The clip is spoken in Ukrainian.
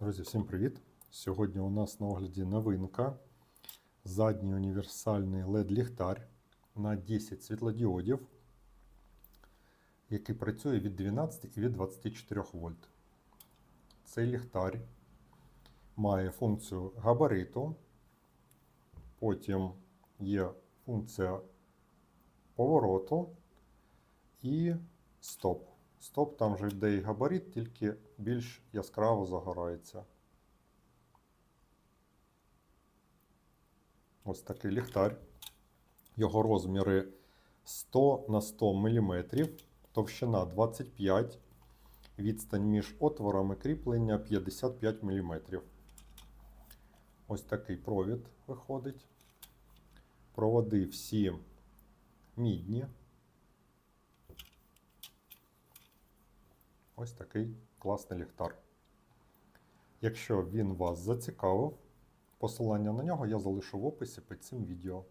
Друзі, всім привіт! Сьогодні у нас на огляді новинка. Задній універсальний LED-ліхтар на 10 світлодіодів, який працює від 12 і від 24 вольт. Цей ліхтар має функцію габариту, потім є функція повороту і стоп. Стоп, там же йде і габарит, тільки більш яскраво загорається. Ось такий ліхтар. Його розміри 100 на 100 мм, товщина 25 відстань між отворами кріплення 55 мм. Ось такий провід виходить. Проводи всі мідні. Ось такий класний ліхтар. Якщо він вас зацікавив, посилання на нього я залишу в описі під цим відео.